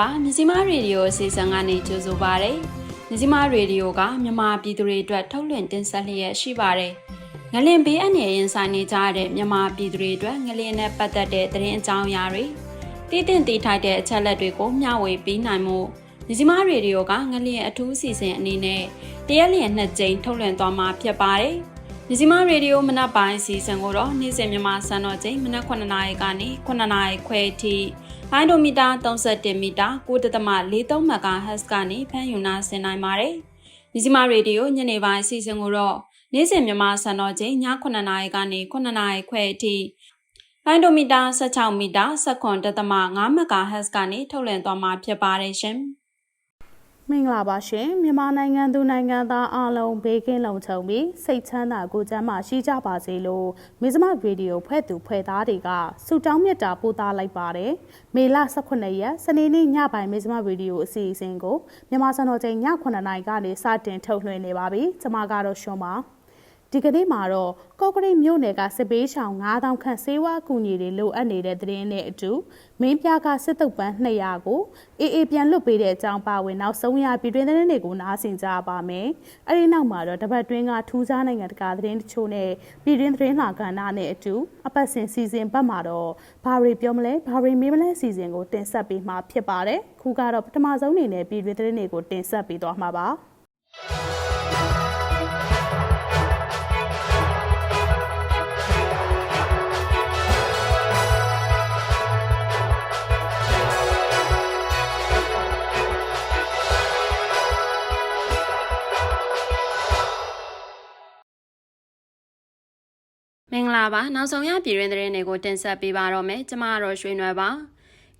င်္ဂလာပါမြစီမရေဒီယိုအစီအစဉ်ကနေကြိုဆိုပါရစေမြစီမရေဒီယိုကမြန်မာပြည်သူတွေအတွက်ထုတ်လွှင့်တင်ဆက်လျက်ရှိပါတယ်ငလင်ဘေးအနေရင်ဆိုင်နေကြတဲ့မြန်မာပြည်သူတွေအတွက်ငလင်နဲ့ပတ်သက်တဲ့သတင်းအကြောင်းအရာတွေတည်တင်တည်ထိုက်တဲ့အချက်လက်တွေကိုမျှဝေပေးနိုင်မှုမြစီမရေဒီယိုကငလင်အထူးအစီအစဉ်အနေနဲ့တရက်လျင်နှစ်ကြိမ်ထုတ်လွှင့်သွားမှာဖြစ်ပါတယ်မြစီမရေဒီယိုမနက်ပိုင်းအစီအစဉ်ကိုတော့နေ့စဉ်မြန်မာစံတော်ချိန်မနက်9:00နာရီကနေ9:00နာရီခွဲအထိ လိုင်းဒိုမီတာ31မီတာ9.43 MHz ကနေဖမ်းယူနာဆင်နိုင်ပါတယ်။မြစီမရေဒီယိုညနေပိုင်းအစီအစဉ်ကိုတော့နေ့စဉ်မြန်မာစံတော်ချိန်ည9:00နာရီကနေ9:00နာရီခွဲအထိလိုင်းဒိုမီတာ16မီတာ7.5 MHz ကနေထုတ်လွှင့်သွားမှာဖြစ်ပါတယ်ရှင်။ မင်္ဂလာပါရှင်မြန်မာနိုင်ငံသူနိုင်ငံသားအားလုံးဘေးကင်းလုံခြုံပြီးစိတ်ချမ်းသာကိုယ်ကျန်းမာရှိကြပါစေလို့မဇ္ဈိမဗီဒီယိုဖွဲ့သူဖွဲ့သားတွေကဆုတောင်းမြတ်တာပို့သလိုက်ပါတယ်မေလ18ရက်စနေနေ့ညပိုင်းမဇ္ဈိမဗီဒီယိုအစီအစဉ်ကိုမြန်မာစံတော်ချိန်ည9:00နာရီကနေစတင်ထုတ်လွှင့်နေပါပြီကျွန်မကတော့ရှွန်ပါ ဒီကနေ့မှာတော့ကော့ကရိတ်မြို့နယ်ကစစ်ပေးရှောင်9000ခန့်ဆေးဝါးအကူအညီတွေလိုအပ်နေတဲ့သတင်းနဲ့အတူမင်းပြားကစစ်တုပ်ပန်း200ကိုအေးအေးပြန်လွတ်ပေးတဲ့အကြောင်းပါဝင်နောက်ဆုံးရပြည်တွင်းသတင်းတွေကိုနားဆင်ကြပါမယ်။အဲဒီနောက်မှာတော့တပတ်တွင်းကထူးခြားနိုင်ငံတကာသတင်းတချို့နဲ့ပြည်တွင်းသတင်းလာကဏ္ဍနဲ့အတူအပတ်စဉ်စီစဉ်ပတ်မှာတော့ဘာတွေပြောမလဲဘာတွေမေးမလဲစီစဉ်ကိုတင်ဆက်ပေးမှာဖြစ်ပါတယ်။ခုကတော့ပထမဆုံးအနေနဲ့ပြည်တွင်းသတင်းတွေကိုတင်ဆက်ပေးသွားမှာပါ။ မင်္ဂလာပါနောက်ဆုံးရပြည်တွင်းသတင်းတွေကိုတင်ဆက်ပေးပါတော့မယ်ကျမကတော့ရွှေနွယ်ပါ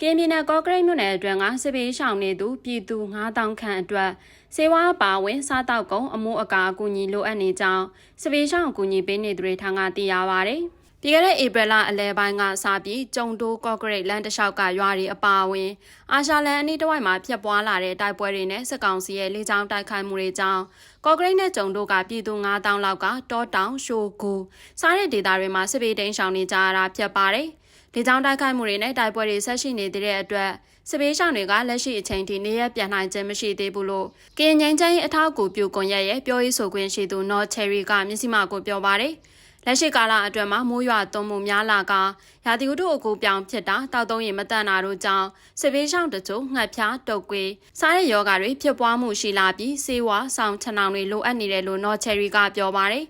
ကင်းပြည်နယ်ကော့ကရိတ်မြို့နယ်အတွင်းကစစ်ပေးရှောင်နေသူပြည်သူ9000ခန့်အတွက်စေဝါပါဝင်စားတောက်ကုန်အမှုအကာအကူအညီလိုအပ်နေကြောင်းစစ်ပေးရှောင်အကူအညီပေးနေသူတွေထံကသိရပါဗျ။ပြီးခဲ့တဲ့ဧပြီလအလဲပိုင်းကစပြီးကျုံတိုးကော့ဂရိတ်လမ်းတစ်လျှောက်ကရွာတွေအပါအဝင် အာရှလန်အနီးတစ်ဝိုက်မှာဖျက်ပွားလာတဲ့တိုက်ပွဲတွေနဲ့စစ်ကောင်စီရဲ့လေကြောင်းတိုက်ခိုက်မှုတွေကြောင့် ကော့ဂရိတ်နဲ့ကျုံတိုးကပြည်သူ9000လောက်ကတောတောင်ရှိုးကူစားတဲ့ဒေသတွေမှာစစ်ပေးတိန်ရှောင်နေကြရတာဖြစ်ပါတယ်။လေကြောင်းတိုက်ခိုက်မှုတွေနဲ့တိုက်ပွဲတွေဆက်ရှိနေတဲ့အတွက်စစ်ပေးဆောင်တွေကလက်ရှိအချိန်ထိနေရပြန်နိုင်ခြင်းမရှိသေးဘူးလို့ကရင်ငင်းချင်းအထောက်အကူပြုကွန်ရက်ရဲ့ပြောရေးဆိုခွင့်ရှိသူနော်ချယ်ရီကမျက်စိမှကိုပြောပါတယ်။ လက်ရှိကာလအတွင်းမှာမိုးရွာသွန်းမှုများလာကရာသီဥတုအကူပြောင်းဖြစ်တာတောက်သုံးရင်မတန်တာတို့ကြောင့်စစ်ပေးရှောင်းတချို့ငှက်ဖျားတုပ်ကွေးစားတဲ့ယောဂါတွေဖြစ်ပွားမှုရှိလာပြီးဆေးဝါးဆောင်ချနောင်တွေလိုအပ်နေတယ်လို့နော်ချယ်ရီကပြောပါတယ်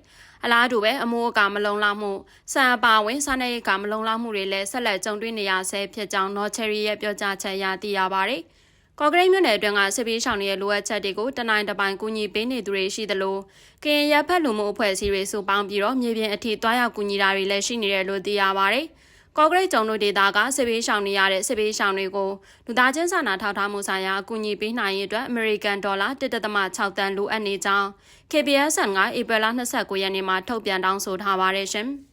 အလားတူပဲအမိုးအကာမလုံလောက်မှုစံအပါဝင်စားနေရကမလုံလောက်မှုတွေလည်းဆက်လက်ကြုံတွေ့နေရဆဲဖြစ်ကြောင်းနော်ချယ်ရီရဲ့ပြောကြားချက်အရသိရပါတယ်။ ကော့ဂရိတ်မြို့နယ်အတွင်းကစစ်ပေးဆောင်ရဲ့လိုအပ်ချက်တွေကိုတနိုင်တပိုင်ကူညီပေးနေသူတွေရှိသလိုကရင်ရပ်ဖက်လူမှုအဖွဲ့အစည်းတွေစုပေါင်းပြီးတော့မြေပြင်အထိတွားရောက်ကူညီတာတွေလည်းရှိနေတယ်လို့သိရပါဗျ။ကော့ဂရိတ်ကျုံတို့ဒေသကစစ်ပေးဆောင်နေရတဲ့စစ်ပေးဆောင်တွေကိုလူသားချင်းစာနာထောက်ထားမှုဆိုင်ရာအကူအညီပေးနိုင်ရေးအတွက် American Dollar 1.6တန်လိုအပ်နေကြောင်း KBS ကဧပြီလ29ရက်နေ့မှာထုတ်ပြန်တောင်းဆိုထားပါတယ်ရှင်။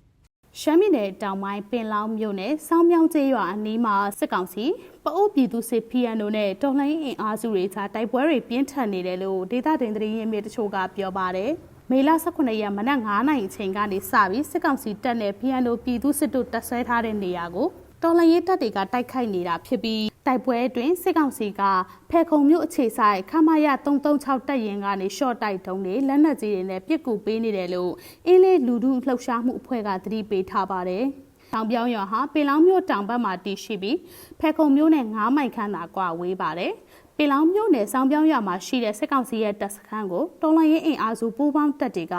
ရှမ်းပြည်နယ်တောင်ပိုင်းပင်လောင်းမြို့နယ်စောင်းမြောင်းကျေးရွာအနီးမှာစစ်ကောင်စီပအိုးပြည်သူစစ် PNO နဲ့တော်လှန်ရေးအင်အားစုတွေကြားတိုက်ပွဲတွေပြင်းထန်နေတယ်လို့ဒေသတွင်သတင်းရင်းမြစ်တချို့ကပြောပါတယ်။မေလ18ရက်မနက်9:00နာရီအချိန်ကနေစပြီးစစ်ကောင်စီတပ်နဲ့ PNO ပြည်သူစစ်တို့တပ်ဆွဲထားတဲ့နေရာကို တော်လှန်ရေးတပ်တွေကတိုက်ခိုက်နေတာဖြစ်ပြီးတိုက်ပွဲအတွင်းစစ်ကောင်စီကဖဲခုံမြို့အခြေဆိုင်ခမာရ336တပ်ရင်ကနေရှော့တိုက်တုံးတွေလက်နက်ကြီးတွေနဲ့ပစ်ကူပေးနေတယ်လို့အင်းလေးလူထုလှုပ်ရှားမှုအဖွဲ့ကသတိပေးထားပါတယ်။တောင်ပြောင်းရွာဟာပင်လောင်းမြို့တောင်ဘက်မှာတည်ရှိပြီးဖဲခုံမြို့နဲ့9မိုင်ခန့်သာကွာဝေးပါတယ်။ ပင်လောင်းမြို့နယ်စောင်းပြောင်းရွာမှာရှိတဲ့စစ်ကောင်စီရဲ့တပ်စခန်းကိုတော်လှန်ရေးအင်အားစုပူးပေါင်းတပ်တွေက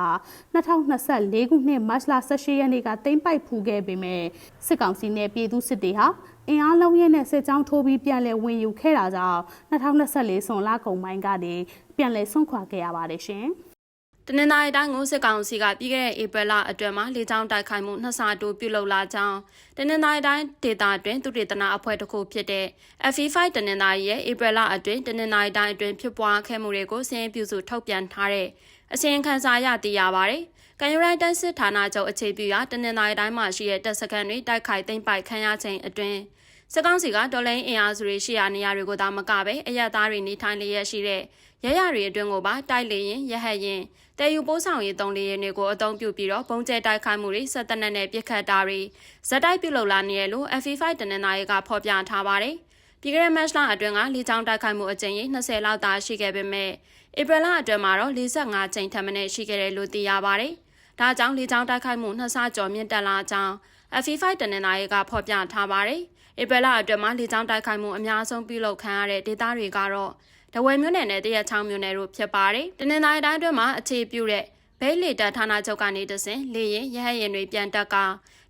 2024ခုနှစ်မတ်လ18ရက်နေ့ကသိမ်းပိုက်ဖူးခဲ့ပေမဲ့စစ်ကောင်စီနဲ့ပြည်သူစစ်တွေဟာအင်အားလုံးရဲနဲ့စစ်ကြောင်းထိုးပြီးပြန်လည်ဝင်ယူခဲ့တာကြောင့်2024ဇွန်လကုန်ပိုင်းကနေပြန်လည်ဆွန့်ခွာခဲ့ရပါတယ်ရှင်။ တနင်္သာရီတိုင်းကိုစစ်ကောင်စီကပြီးခဲ့တဲ့ဧပြီလအတွင်းမှာလေကြောင်းတိုက်ခိုက်မှုနှစ်ဆတိုးပြုလုပ်လာကြောင်းတနင်္သာရီတိုင်းဒေသအတွင်းသူတေသနာအဖွဲ့တစ်ခုဖြစ်တဲ့ FE5 တနင်္သာရီရဲ့ဧပြီလအတွင်းတနင်္သာရီတိုင်းအတွင်းဖြစ်ပွားခဲ့မှုတွေကိုစည်ပြုစုထုတ်ပြန်ထားတဲ့အစီရင်ခံစာရသိရပါတယ်။ကံယူရိုက်တန်စစ်ဌာနချုပ်အခြေပြုရာတနင်္သာရီတိုင်းမှာရှိတဲ့တပ်စခန်းတွေတိုက်ခိုက်သိမ်းပိုက်ခံရချိန်အတွင်း စစ်ကောင်စီကဒေါ်လိန်အင်အားစုတွေရှိရာနေရာတွေကိုသာမကပဲအရက်သားတွေနေထိုင်လျက်ရှိတဲ့ရရတွေအတွင်းကိုပါတိုက်လေရင်ရဟတ်ရင်တည်ယူပိုးဆောင်ရေးတုံးလေးတွေကိုအသုံးပြုပြီးတော့ပုံကျဲတိုက်ခိုက်မှုတွေဆက်တနက်နဲ့ပြစ်ခတ်တာတွေဇက်တိုက်ပြုလုပ်လာနေရလို့ FE5 တနင်္လာရီကဖော်ပြထားပါတယ်ပြီးခဲ့တဲ့မတ်လအတွင်းကလေကြောင်းတိုက်ခိုက်မှုအကြိမ်ရေ20လောက်သာရှိခဲ့ပေမဲ့ဧပြီလအတွင်းမှာတော့45ကြိမ်ထပ်မံရှိခဲ့တယ်လို့သိရပါတယ်။ဒါကြောင့်လေကြောင်းတိုက်ခိုက်မှုနှစ်ဆကျော်မြင့်တက်လာကြောင်း FE5 တနင်္လာရီကဖော်ပြထားပါတယ်။ ဧပြီလအတွင်းမှာလေကြောင်းတိုက်ခိုက်မှုအများဆုံးပြုလုပ်ခံရတဲ့ဒေသတွေကတော့တဝယ်မြို့နယ်နဲ့တရက်ချောင်းမြို့နယ်တို့ဖြစ်ပါတယ်။တနင်္လာရီတိုင်းအတွင်းမှာအခြေပြုတဲ့ဘိတ်လေတပ်ဌာနချုပ်ကနေတဆင်လေရင်ရဟတ်ရင်တွေပြန်တက်က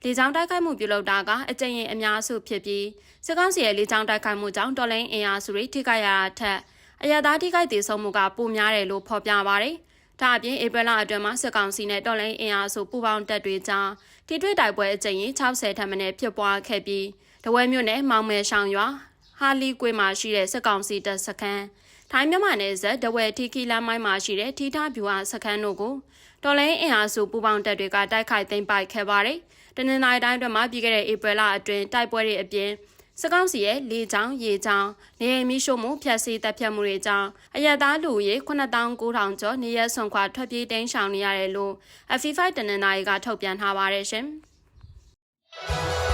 လေကြောင်းတိုက်ခိုက်မှုပြုလုပ်တာကအကြိမ်ရင်အများစုဖြစ်ပြီးစစ်ကောင်စီရဲ့လေကြောင်းတိုက်ခိုက်မှုကြောင့်တော်လိုင်းအင်အားစုတွေထိခိုက်ရတာထက်အရသာထိခိုက်တည်ဆုံမှုကပိုများတယ်လို့ဖော်ပြပါရယ်။ဒါအပြင်ဧပြီလအတွင်းမှာစစ်ကောင်စီနဲ့တော်လိုင်းအင်အားစုပူးပေါင်းတပ်တွေကြားထိတွေ့တိုက်ပွဲအကြိမ်ရင်60ထပ်မံဖြစ်ပွားခဲ့ပြီး တဝဲမြို့နယ်မောင်မဲဆောင်ရွာဟာလီကွေမှာရှိတဲ့စစ်ကောင်စီတပ်စခန်းထိုင်းမြန်မာနယ်စပ်တဝဲထီခီလမ်းမိုင်းမှာရှိတဲ့ထီထဗျူဟာစခန်းတို့ကိုတော်လိုင်းအင်အားစုပူးပေါင်းတပ်တွေကတိုက်ခိုက်သိမ်းပိုက်ခဲ့ပါတယ်။တနင်္လာရီတိုင်းအတွင်းမှာပြီးခဲ့တဲ့ဧပြီလအတွင်းတိုက်ပွဲတွေအပြင်စကောင်းစီရဲ့လေချောင်းရေချောင်းနေအိမ်မီရှို့မှုဖျက်ဆီးတပ်ဖြတ်မှုတွေကြောင့်အရသားလူရေ8900ကျော်နေရက်ဆွန်ခွာထွက်ပြေးတိမ်းရှောင်နေရတယ်လို့ FI5 တနင်္လာရီကထုတ်ပြန်ထားပါတယ်ရှင်။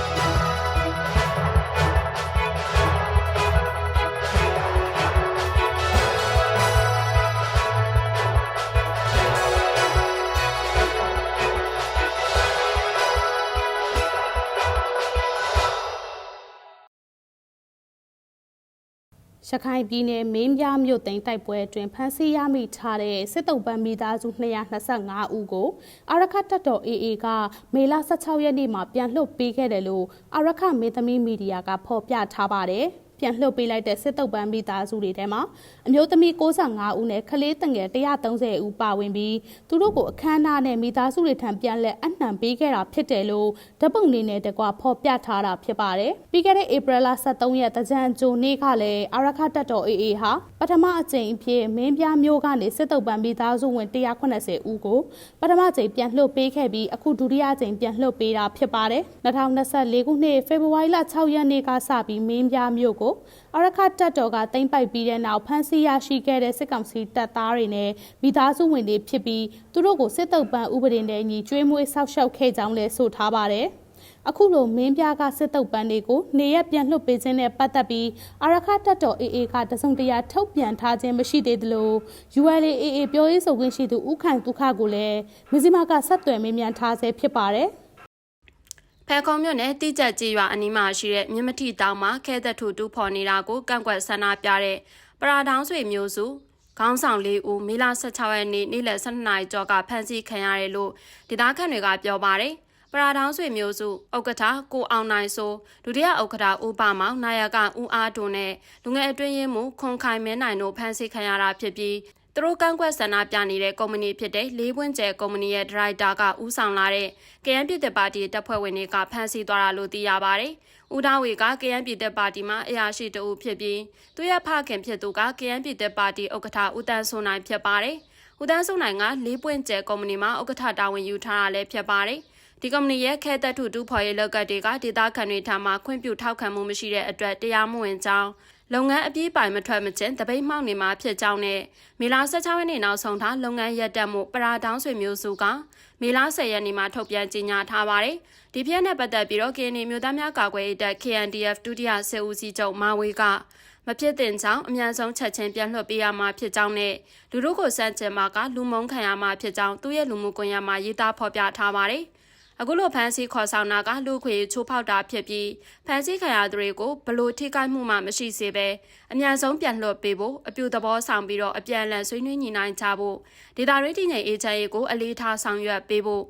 ရခိုင်ပြည်နယ်မင်းပြမြို့သိမ်းတိုက်ပွဲအတွင်းဖမ်းဆီးရမိထားတဲ့စစ်တုံးပန်းမိသားစု225ဦးကိုအာရခတ်တပ်တော် AA ကမေလ16ရက်နေ့မှာပြန်လွှတ်ပေးခဲ့တယ်လို့အာရခမင်းသမီးမီဒီယာကဖော်ပြထားပါတယ်။ ပြန်လှုပ်ပေးလိုက်တဲ့စစ်တုပ်ပန်းမိသားစုတွေထဲမှာအမျိုးသမီး65ဦးနဲ့ကလေးတငယ်130ဦးပါဝင်ပြီးသူတို့ကိုအခမ်းအနားနဲ့မိသားစုတွေထံပြန်လက်အနှံပေးခဲ့တာဖြစ်တယ်လို့ဓပုံနေနဲ့တကွဖော်ပြထားတာဖြစ်ပါတယ်။ပြီးခဲ့တဲ့ဧပြီလ23ရက်တကြံကြိုနေ့ကလည်းအာရခတပ်တော် AA ဟာပထမအကြိမ်အဖြစ်မင်းပြမျိုးကနေစစ်တုပ်ပန်းမိသားစုဝင်180ဦးကိုပထမကြိမ်ပြန်လှုပ်ပေးခဲ့ပြီးအခုဒုတိယကြိမ်ပြန်လှုပ်ပေးတာဖြစ်ပါတယ်။2024ခုနှစ်ဖေဖော်ဝါရီလ6ရက်နေ့ကစပြီးမင်းပြမျိုးကိုအရခတ်တပ်တော်ကတင်ပိုက်ပြီးတဲ့နောက်ဖမ်းဆီးရရှိခဲ့တဲ့စစ်ကောင်စီတပ်သားတွေနဲ့မိသားစုဝင်တွေဖြစ်ပြီးသူတို့ကိုစစ်တုပ်ပန်းဥပဒေနဲ့ညီကျွေးမွေးဆောက်ရှောက်ခဲ့ကြောင်းလည်းဆိုထားပါတယ်။အခုလိုမင်းပြားကစစ်တုပ်ပန်းတွေကိုနေရက်ပြန်လွှတ်ပေးခြင်းနဲ့ပတ်သက်ပြီးအာရခတပ်တော် AA ကတစုံတရာထုတ်ပြန်ထားခြင်းမရှိသေးသလို ULAA ပြောရေးဆိုခွင့်ရှိသူဦးခိုင်ဒုက္ခကိုလည်းမဇိမာကဆက်သွယ်မေးမြန်းထားဆဲဖြစ်ပါတယ်။ ဖဲခုံမြို့နယ်တိကျကြီးရွာအနီးမှာရှိတဲ့မြမတိတောင်မှာခဲသက်ထူတူဖော်နေတာကိုကန့်ကွက်ဆန္ဒပြတဲ့ပရာဒေါင်းဆွေမျိုးစုခေါင်းဆောင်လေးဦးမေလ16ရက်နေ့နေ့လယ်12နာရီကျော်ကဖမ်းဆီးခံရတယ်လို့ဒေသခံတွေကပြောပါတယ်ပရာဒေါင်းဆွေမျိုးစုဥက္ကဋ္ဌကိုအောင်နိုင်ဆိုဒုတိယဥက္ကဋ္ဌဦးပါမောင်နာယကဦးအားတို့နဲ့လူငယ်အတွင်းရေးမှူးခွန်ခိုင်မင်းနိုင်တို့ဖမ်းဆီးခံရတာဖြစ်ပြီး သူတို့ကန့်ကွက်ဆန္ဒပြနေတဲ့ကုမ္ပဏီဖြစ်တဲ့လေးပွင့်ကျဲကုမ္ပဏီရဲ့ဒရိုက်တာကဦးဆောင်လာတဲ့ကရန်ပြည်သက်ပါတီတပ်ဖွဲ့ဝင်တွေကဖမ်းဆီးသွားတာလို့သိရပါတယ်။ဦးဒါဝေကကရန်ပြည်သက်ပါတီမှာအရာရှိတအုပ်ဖြစ်ပြီးသူရဲ့ဖခင်ဖြစ်သူကကရန်ပြည်သက်ပါတီဥက္ကဋ္ဌဦးတန်းစိုးနိုင်ဖြစ်ပါတယ်။ဦးတန်းစိုးနိုင်ကလေးပွင့်ကျဲကုမ္ပဏီမှာဥက္ကဋ္ဌတာဝန်ယူထားတာလည်းဖြစ်ပါတယ်။ဒီကုမ္ပဏီရဲ့ခဲသက်ထုတူဖော်ရေးလောက်ကတ်တွေကဒေသခံတွေထံမှခွင့်ပြုထောက်ခံမှုမရှိတဲ့အတွက်တရားမဝင်ကြောင်း လုပ်ငန်းအပြည့်ပိုင်မထွက်မချင်းတပိတ်မှောက်နေမှာဖြစ်ကြောင်းနဲ့မေလ16ရက်နေ့နောက်ဆုံးထားလုပ်ငန်းရပ်တက်မှုပရာတောင်းဆွေမျိုးစုကမေလ10ရက်နေ့မှာထုတ်ပြန်ကြေညာထားပါတယ်။ဒီဖြစ်နဲ့ပတ်သက်ပြီးတော့ KNY မြို့သားများကာကွယ်ရေးတပ် KNDF ဒုတိယစစ်ဦးစီးချုပ်မာဝေးကမဖြစ်တင်ကြောင်းအမြန်ဆုံးချက်ချင်းပြန်လွှတ်ပေးရမှာဖြစ်ကြောင်းနဲ့လူတို့ကိုစန့်ကျင်မှာကလူမုန်းခံရမှာဖြစ်ကြောင်းသူ့ရဲ့လူမှုကွန်ရက်မှာရေးသားဖော်ပြထားပါတယ်။ အခုလိုဖမ်းဆီးခေါ်ဆောင်တာကလူခွေချိုးဖောက်တာဖြစ်ပြီးဖမ်းဆီးခံရသူတွေကိုဘလို့ထိခိုက်မှုမှမရှိစေဘဲအမြန်ဆုံးပြန်လွှတ်ပေးဖို့အပြူသဘောဆောင်ပြီးတော့အပြန်အလှန်ဆွေးနွေးညှိနှိုင်းကြဖို့ဒေတာရေးတည်ငြိမ်အေဂျင့်ရေးကိုအလေးထားဆောင်ရွက်ပေးဖို့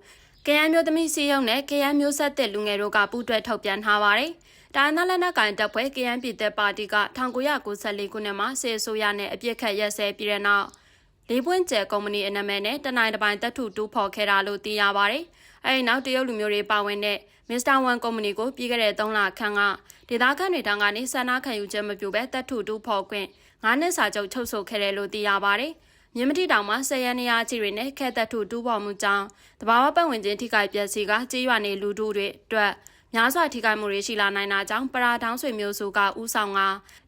ကရန်မျိုးသမီးစီယုံနဲ့ကရန်မျိုးဆက်တဲ့လူငယ်တို့ကပူးတွဲထုတ်ပြန်ထားပါတယ်။ဒါနလက်နက်ကန်တပ်ဖွဲ့ကရန်ပြည်သက်ပါတီက1994ခုနှစ်မှာစေဆိုရနဲ့အပြစ်ခတ်ရက်စဲပြီးတဲ့နောက် လေးပွင့်ကျဲကုမ္ပဏီအနမဲနဲ့တနိုင်တပိုင်းတပ်ထုတူးဖော်ခဲ့တာလို့သိရပါတယ်။အဲဒီနောက်တရုတ်လူမျိုးတွေပါဝင်တဲ့ Mr. One ကုမ္ပဏီကိုပြီးခဲ့တဲ့3လခန့်ကဒေသခံတွေတန်းကနေဆန္ဒခံယူချက်မပြုဘဲတပ်ထုတူးဖော်ခွင့်9နှစ်စာချုပ်ချုပ်ဆိုခဲ့တယ်လို့သိရပါတယ်။မြင်းမတိတောင်မှာဆယ်ရနေရကြီးတွေနဲ့ခဲသက်ထုတူးဖော်မှုကြောင့်တဘာဝပတ်ဝန်းကျင်ထိခိုက်ပျက်စီးကကြေးရွာနေလူထုတွေအတွက် များစွာထိခိုက်မှုတွေရှိလာနိုင်တာကြောင့်ပရာထောင်းဆွေမျိုးစုကဥဆောင်က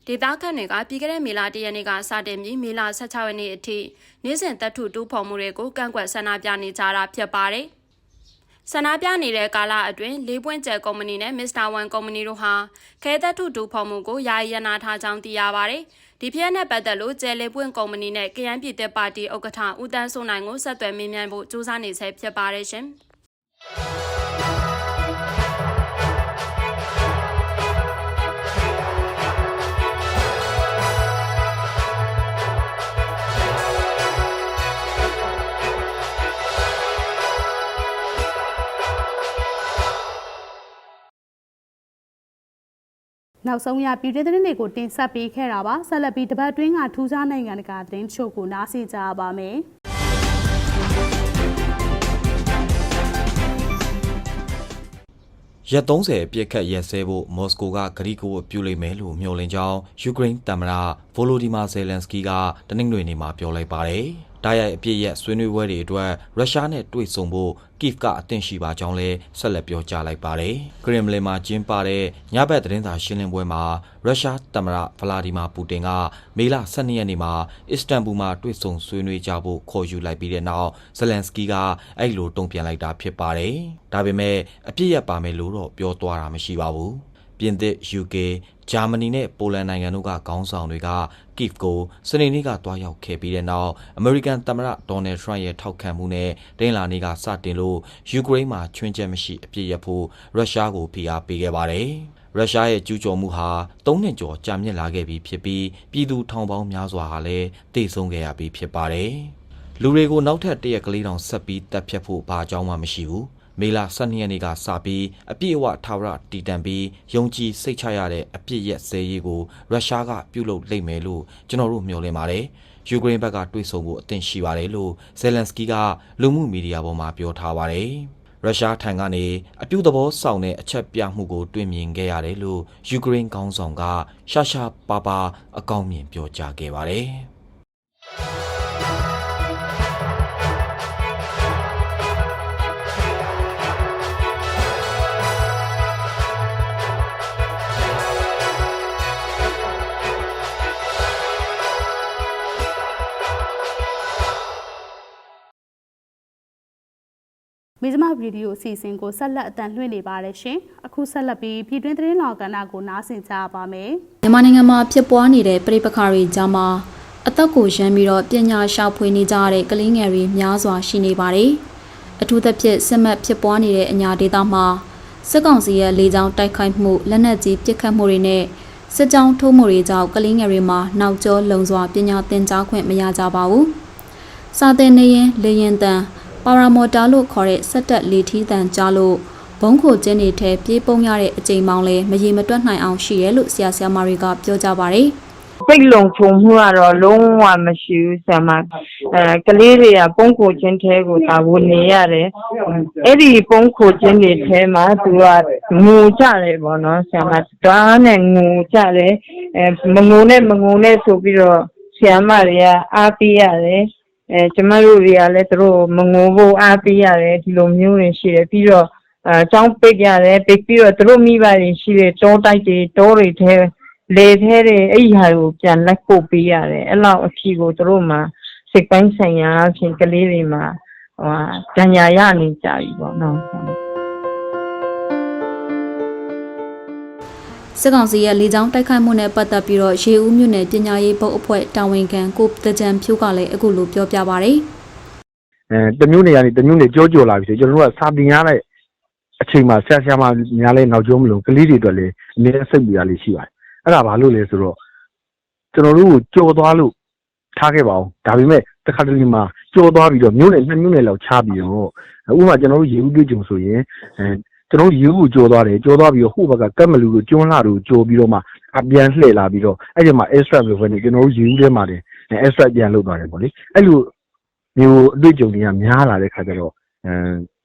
ဒေသခံတွေကပြီးခဲ့တဲ့မေလ၁ရက်နေ့ကစတင်ပြီးမေလ16ရက်နေ့အထိနေ့စဉ်တပ်ထုတူးဖော်မှုတွေကိုကန့်ကွက်ဆန္ဒပြနေကြတာဖြစ်ပါတယ်။ဆန္ဒပြနေတဲ့ကာလအတွင်းလေးပွင့်ကျဲကုမ္ပဏီနဲ့ Mr. One ကုမ္ပဏီတို့ဟာခဲသက်ထုတူဖော်မှုကိုယာယီရနာထားကြောင်းသိရပါတယ်။ဒီဖြစ်နဲ့ပတ်သက်လို့ကျဲလေးပွင့်ကုမ္ပဏီနဲ့ကရန်ပြည်သက်ပါတီဥက္ကဋ္ဌဦးတန်းစိုးနိုင်ကိုဆက်သွယ်မေးမြန်းဖို့စူးစမ်းနေဆဲဖြစ်ပါတယ်ရှင်။ နောက်ဆုံးရပြည်တွင်းသတင်းတွေကိုတင်ဆက်ပေးခဲ့တာပါဆက်လက်ပြီးတပတ်တွင်းကထူးခြားနိုင်ငံတကာသတင်းချို့ကိုနားဆင်ကြရပါမယ်ရက်30အပြစ်ခတ်ရက်စဲဖို့မော်စကိုကဂရီကိုပြုလိမ့်မယ်လို့မျှော်လင့်ကြောင်းယူကရိန်းသမ္မတဗိုလိုဒီမာဇယ်လန်စကီကတနင်္ဂနွေနေ့မှာပြောလိုက်ပါတယ်။ ဒါရိုက်အပြစ်ရက်ဆွေးနွေးပွဲတွေအတွက်ရုရှားနဲ့တွေ့ဆုံဖို့ကိဗ်ကအသင့်ရှိပါကြောင်းလည်းဆက်လက်ပြောကြားလိုက်ပါတယ်။ခရမ်လင်မှာကျင်းပတဲ့ညဘက်သတင်းစာရှင်းလင်းပွဲမှာရုရှားသမ္မတဗလာဒီမာပူတင်ကမေလ12ရက်နေ့မှာအစ္စတန်ဘူမှာတွေ့ဆုံဆွေးနွေးကြဖို့ခေါ်ယူလိုက်ပြီးတဲ့နောက်ဇလန်စကီကအဲ့လိုတုံ့ပြန်လိုက်တာဖြစ်ပါတယ်။ဒါပေမဲ့အပြစ်ရက်ပါမယ်လို့တော့ပြောသွားတာမရှိပါဘူး။ ပြင်သစ် UK ဂျာမနီနဲ့ပိုလန်နိုင်ငံတို့ကခေါင်းဆောင်တွေကကိဗ်ကိုစနေနေ့ကတွားရောက်ခဲ့ပြီးတဲ့နောက်အမေရိကန်သမ္မတဒေါ်နယ်ထရန့်ရဲ့ထောက်ခံမှုနဲ့ဒိန်းလာနေ့ကစတင်လို့ယူကရိန်းမှာချွင်းချက်မရှိအပြစ်ရဖို့ရုရှားကိုဖိအားပေးခဲ့ပါတယ်။ရုရှားရဲ့ကျူးကျော်မှုဟာ၃နှစ်ကျော်ကြာမြင့်လာခဲ့ပြီဖြစ်ပြီးပြည်သူထောင်ပေါင်းများစွာဟာလည်းတိတ်ဆုံးခဲ့ရပြီးဖြစ်ပါတယ်။လူတွေကိုနောက်ထပ်တရက်ကလေးတောင်ဆက်ပြီးတပ်ဖြတ်ဖို့ဘာအကြောင်းမှမရှိဘူး။ မေလ12ရက်နေ့ကစပြီးအပြည့်အဝထာဝရတည်တံပြီးယုံကြည်စိတ်ချရတဲ့အပြည့်ရက်စဲရေးကိုရုရှားကပြုလုပ်လိမ့်မယ်လို့ကျွန်တော်တို့မျှော်လင့်ပါတယ်။ယူကရိန်းဘက်ကတွေးဆုံဖို့အသင့်ရှိပါတယ်လို့ဇယ်လန်စကီကလူမှုမီဒီယာပေါ်မှာပြောထားပါတယ်။ရုရှားထံကနေအပြုသဘောဆောင်တဲ့အချက်ပြမှုကိုတွေ့မြင်ခဲ့ရတယ်လို့ယူကရိန်းခေါင်းဆောင်ကရှာရှာပါပါအကောင်းမြင်ပြောကြားခဲ့ပါတယ်။ မိဇမဗီဒီယိုအစီအစဉ်ကိုဆက်လက်အတန်လွှင့်နေပါတယ်ရှင်အခုဆက်လက်ပြီးပြည်တွင်းသတင်းလောကဏ္ဍကိုနားဆင်ကြပါမယ်မြန်မာနိုင်ငံမှာဖြစ်ပွားနေတဲ့ပြည်ပခါတွေကြားမှာအသက်ကိုရမ်းပြီးတော့ပညာရှာဖွေနေကြတဲ့ကလေးငယ်တွေများစွာရှိနေပါတယ်။အထူးသဖြင့်စစ်မှတ်ဖြစ်ပွားနေတဲ့အညာဒေသမှာစစ်ကောင်စီရဲ့လေကြောင်းတိုက်ခိုက်မှုလက်နက်ကြီးပစ်ခတ်မှုတွေနဲ့စစ်ကြောင်းထိုးမှုတွေကြောင့်ကလေးငယ်တွေမှာနောက်ကျောလုံစွာပညာသင်ကြားခွင့်မရကြပါဘူး။စာသင်နေရင်လေရင်တန် ပါရာမော်တာလို့ခေါ်တဲ့စက်တက်လေထီးတန်ကြားလို့ဘုံခိုကျင်းတွေထဲပြေးပုံရတဲ့အချိန်မောင်းလဲမရေမတွက်နိုင်အောင်ရှိရဲလို့ဆရာဆရာမတွေကပြောကြပါတယ်။စိတ်လုံခြုံမှုကတော့လုံးဝမရှိဘူးဆရာမအဲကလေးတွေကပုံကိုချင်းထဲကိုဒါဝင်နေရတယ်အဲ့ဒီပုံကိုချင်းတွေထဲမှာသူကငိုကြတယ်ပေါ့နော်ဆရာမတွားနဲ့ငိုကြတယ်အဲမငိုနဲ့မငိုနဲ့ဆိုပြီးတော့ဆရာမတွေကအားပေးရတယ် အဲကျမတို့တွေကလည်းသူတို့မငိုဖို့အားပေးရတယ်ဒီလိုမျိုးတွေရှိတယ်ပြီးတော့အဲចောင်းပိတ်ရတယ်ပိတ်ပြီးတော့သူတို့မိဘတွေရှိတဲ့တောတိုက်တွေတောတွေထဲလေထဲတွေအဲ့ဒီဟာကိုပြန်လက်ပို့ပေးရတယ်အဲ့လောက်အဖြစ်ကိုတို့မှစိတ်ပိုင်းဆိုင်ရာအဖြစ်ကလေးတွေမှာဟိုဒဏ်ရာရနေကြပြီပေါ့နော် စစ်ကောင်စီရဲ့လေကြောင်းတိုက်ခိုက်မှုနဲ့ပတ်သက်ပြီးတော့ရေဦးမြို့နယ်ပညာရေးဘုတ်အဖွဲ့တာဝန်ခံကိုတကြံဖြိုးကလည်းအခုလိုပြောပြပါဗျာအဲတမျိုးနေရာနေတမျိုးနေကြောကြောလာပြီဆိုကျွန်တော်တို့ကစာတင်ရတဲ့အချိန်မှာဆရာဆရာမများလဲနောက်ကျုံးမလို့ကလေးတွေအတွက်လည်းအနည်းစိတ်ပြရလေးရှိပါတယ်အဲ့ဒါဘာလို့လဲဆိုတော့ကျွန်တော်တို့ကိုကြော်သွားလို့ထားခဲ့ပါအောင်ဒါပေမဲ့တစ်ခါတလေမှာကြော်သွားပြီးတော့မျိုးနဲ့နှစ်မျိုးနဲ့လောက်ချပြီးတော့ဥပမာကျွန်တော်တို့ရေဦးတွေ့ကြုံဆိုရင်အဲ ကျွန်တော်တို့ရေဦးကိုကြော်သွားတယ်ကြော်သွားပြီးတော့ဟိုဘက်ကကတ်မလူတို့ကျွန်းလာတို့ကြော်ပြီးတော့မှအပြန်လှည့်လာပြီးတော့အဲ့ဒီမှာ extra ပဲပဲနေကျွန်တော်တို့ရေဦးထဲမှာတယ် extra ပြန်လုပ်သွားတယ်ပေါ့လေအဲ့လိုမျိုးအတွေ့အကြုံတွေကများလာတဲ့ခါကျတော့အဲ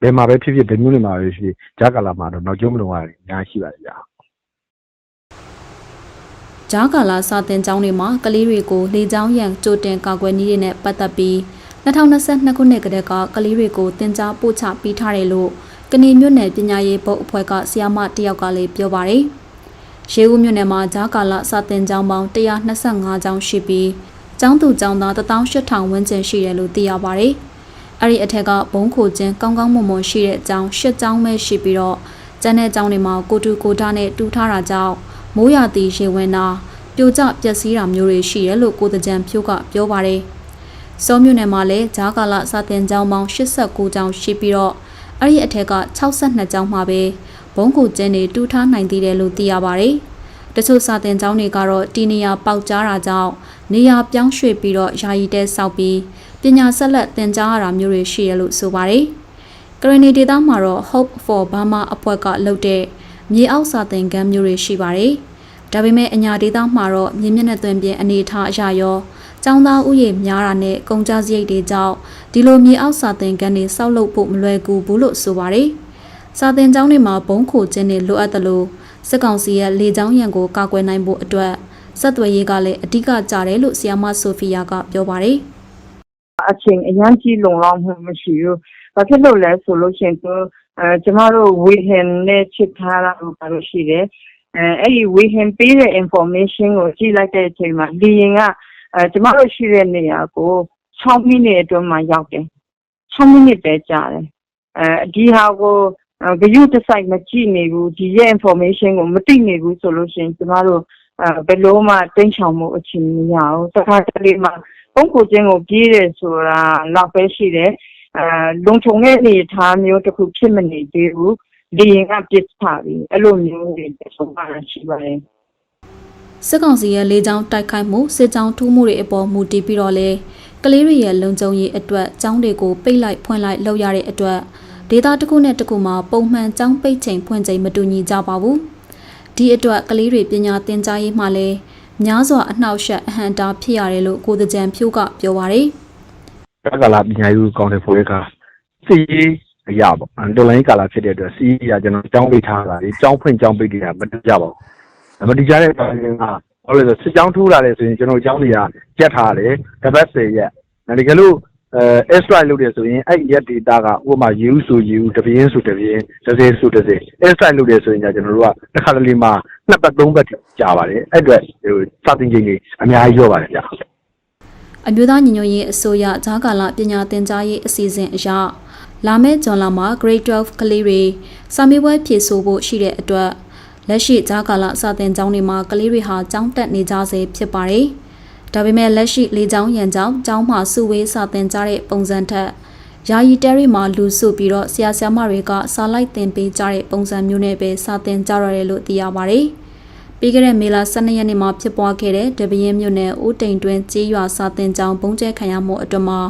ဘယ်မှာပဲဖြစ်ဖြစ်ဘယ်မျိုးနေမှာပဲဖြစ်ဖြစ်ဂျာကာလာမှာတော့နောက်ကျုံးမလုံးရတယ်အများကြီးရှိပါတယ်ဗျာဂျားကာလာစာတင်ကျောင်းတွေမှာကလေးတွေကိုလေကြောင်းရန်ကြိုတင်ကာကွယ်နည်းတွေနဲ့ပတ်သက်ပြီး2022ခုနှစ်ကတည်းကကလေးတွေကိုတင် जा ပို့ချပေးထားတယ်လို့ ကနေမြို့နယ်ပညာရေးဘုတ်အဖွဲ့ကဆရာမတယောက်ကလည်းပြောပါတယ်။ရေဦးမြို့နယ်မှာဂျားကာလာစာတင်ကျောင်းပေါင်း125ကျောင်းရှိပြီးကျောင်းသူကျောင်းသား18000ဝန်းကျင်ရှိတယ်လို့သိရပါတယ်။အဲ့ဒီအထက်ကဘုံခိုခြင်းကောင်းကောင်းမွန်မွန်ရှိတဲ့အကြောင်းရှစ်ကြောင်းပဲရှိပြီးတော့ကျန်တဲ့အကြောင်းတွေမှာကိုတူကိုထားနဲ့တူထားတာကြောင့်မိုးရသည်ရေဝင်တာပြိုကျပျက်စီးတာမျိုးတွေရှိတယ်လို့ကိုတကြံဖြိုးကပြောပါတယ်။စောမြို့နယ်မှာလည်းဂျားကာလစာတင်ကျောင်းပေါင်း89ကျောင်းရှိပြီးတော့ အဲ့ဒီအထက်က62ကျောင်းမှာပဲဘုံခိုခြင်းတွေတူထားနိုင်သေးတယ်လို့သိရပါတယ်။တချို့စာတင်ကျောင်းတွေကတော့တီနေယာပေါက်ကြားတာကြောင့်နေရာပြောင်းရွှေ့ပြီးတော့ယာယီတဲဆောက်ပြီးပညာဆက်လက်သင်ကြားရတာမျိုးတွေရှိရလို့ဆိုပါတယ်။ကရနီဒေတာမှာတော့ Hope for Burma အဖွဲ့ကလုပ်တဲ့မြေအောက်စာသင်ခန်းမျိုးတွေရှိပါတယ်။ဒါပေမဲ့အညာဒေတာမှာတော့မြင်းမျက်နှာသွင်းပြင်အနေထားအရာရော ကျောင်းသားဥယေများတာနဲ့ကုန်ကြစရိတ်တွေကြောင့်ဒီလိုမြေအောက်စာသင်ခန်းတွေစောက်လုပ်ဖို့မလွယ်ကူဘူးလို့ဆိုပါတယ်။စာသင်ကျောင်းတွေမှာဘုံခိုခြင်းတွေလိုအပ်တယ်လို့စစ်ကောင်စီရဲ့လေကြောင်းရန်ကိုကာကွယ်နိုင်ဖို့အတွက်ဆက်သွယ်ရေးကလည်းအဓိကကြတယ်လို့ဆီယာမဆိုဖီယာကပြောပါတယ်။အချိန်အရင်ကြီးလုံလောက်မှုမရှိဘူး။ဘာဖြစ်လို့လဲဆိုလို့ရှိရင်သူအဲကျမတို့ဝေဟင်နဲ့ချစ်ထားတာလို့ပါလို့ရှိတယ်။အဲအဲ့ဒီဝေဟင်ပေးတဲ့ information ကိုကြည့်လိုက်တဲ့အချိန်မှာလီရင်က အဲကျမတို့ရှိတဲ့နေရာကို6မိနစ်အတွင်းမှာရောက်တယ်။6မိနစ်ပဲကြာတယ်။အဲဒီဟာကိုဂရုတစိုက်မကြည့်နေဘူးဒီရဲ့ information ကိုမသိနေဘူးဆိုလို့ရှိရင်ကျမတို့အဲဘယ်လိုမှတင်းချောင်မှုအချိန်မရဘူး။တစ်ခါတလေမှာပုံကိုချင်းကိုပြေးတယ်ဆိုတာတော့ပဲရှိတယ်အဲလုံခြုံတဲ့အနေအထားမျိုးတစ်ခုဖြစ်မနေသေးဘူးဒီရင်ကပြစ်ထားပြီအဲ့လိုမျိုးတွေဆိုတာရှိပါတယ် စစ်ကောင်စီရဲ့လေကြောင်းတိုက်ခိုက်မှုစစ်ကြောင်းထူးမှုတွေအပေါ်မူတည်ပြီးတော့လဲကလေးတွေရဲ့လုံခြုံရေးအတွက်ကျောင်းတွေကိုပိတ်လိုက်ဖွင့်လိုက်လုပ်ရတဲ့အတွက်ဒေတာတစ်ခုနဲ့တစ်ခုမှာပုံမှန်ကျောင်းပိတ်ချိန်ဖွင့်ချိန်မတူညီကြပါဘူးဒီအတွက်ကလေးတွေပညာသင်ကြားရေးမှလည်းများစွာအနှောက်အယှက်အဟန့်တားဖြစ်ရတယ်လို့ကိုတကြံဖြိုးကပြောပါတယ်ကကလာပညာရေးကောင်းတဲ့ဖိုရဲကစီရေးအရာပေါ့အန်တော်လိုင်းကာလာဖြစ်တဲ့အတွက်စီရေးရကျွန်တော်ကြောင်းပိတ်ထားတာဒီကြောင်းဖွင့်ကြောင်းပိတ်နေတာမတူကြပါဘူး မတူကြတဲ့ကောင်ကဘာလို့လဲဆိုစစ်ကြောင်းထိုးလာတယ်ဆိုရင်ကျွန်တော်ကြောင်းတွေကကြက်ထားတယ်တပတ်စေရက်ဒီကလို့အဲ extra လုပ်တယ်ဆိုရင်အဲ့ရက် data ကဥပမာ U ဆို U တပြင်းဆိုတပြင်းတစ်စဲဆိုတစ်စဲ extra လုပ်တယ်ဆိုရင်ကျွန်တော်တို့ကတစ်ခါတလေမှာနှစ်ပတ်သုံးပတ်ကြာပါတယ်အဲ့အတွက်ဟိုစတင်ချိန်ကြီးအများကြီးရောပါတယ်ဗျာအမျိုးသားညီညွတ်ရေးအစိုးရဂျားကာလပညာသင်ကြားရေးအစီအစဉ်အရလာမယ့်ဇွန်လမှာ Grade 12ကလေးတွေစာမေးပွဲဖြေဆိုဖို့ရှိတဲ့အတွက် လက်ရှိဂျားကာလစာသင်ကျောင်းတွေမှာကလေးတွေဟာကျောင်းတက်နေကြဆဲဖြစ်ပါတယ်။ဒါပေမဲ့လက်ရှိလေကျောင်းရန်ကျောင်းကျောင်းမှာစုဝေးစာသင်ကြတဲ့ပုံစံထက်ယာယီတဲရီမှာလူစုပြီးတော့ဆရာဆရာမတွေကစာလိုက်သင်ပေးကြတဲ့ပုံစံမျိုးနဲ့ပဲစာသင်ကြရတယ်လို့သိရပါတယ်။ပြီးခဲ့တဲ့မေလ12ရက်နေ့မှာဖြစ်ပွားခဲ့တဲ့တပင်းမြို့နယ်ဦးတိန်တွင်ကြေးရွာစာတင်ကျောင်းဘုံကျဲခံရမှုအတွင်းမှာ